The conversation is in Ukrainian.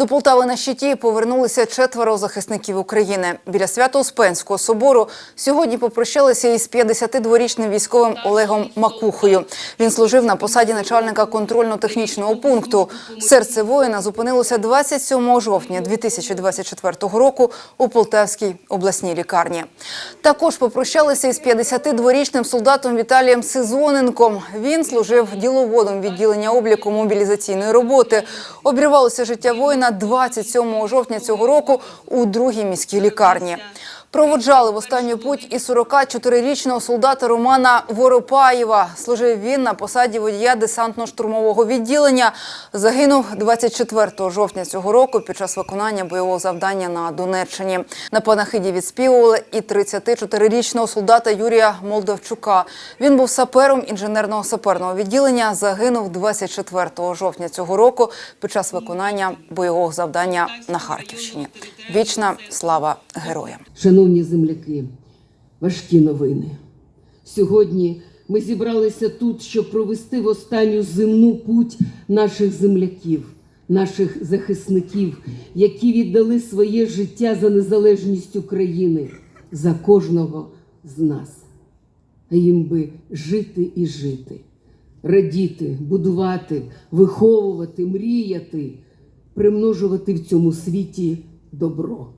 До Полтави на щиті повернулися четверо захисників України. Біля Свято-Успенського собору сьогодні попрощалися із 52-річним військовим Олегом Макухою. Він служив на посаді начальника контрольно-технічного пункту. Серце воїна зупинилося 27 жовтня 2024 року у Полтавській обласній лікарні. Також попрощалися із 52-річним солдатом Віталієм Сезоненком. Він служив діловодом відділення обліку мобілізаційної роботи. Обірвалося життя воїна 27 жовтня цього року у другій міській лікарні. Проводжали в останню путь і 44-річного солдата Романа Воропаєва. Служив він на посаді водія десантно-штурмового відділення. Загинув 24 жовтня цього року під час виконання бойового завдання на Донеччині. На панахиді відспівували і 34-річного солдата Юрія Молдавчука. Він був сапером інженерного саперного відділення. Загинув 24 жовтня цього року під час виконання бойового завдання на Харківщині. Вічна слава героям! Шановні земляки, важкі новини. Сьогодні ми зібралися тут, щоб провести в останню земну путь наших земляків, наших захисників, які віддали своє життя за незалежність України, за кожного з нас. А їм би жити і жити, радіти, будувати, виховувати, мріяти, примножувати в цьому світі добро.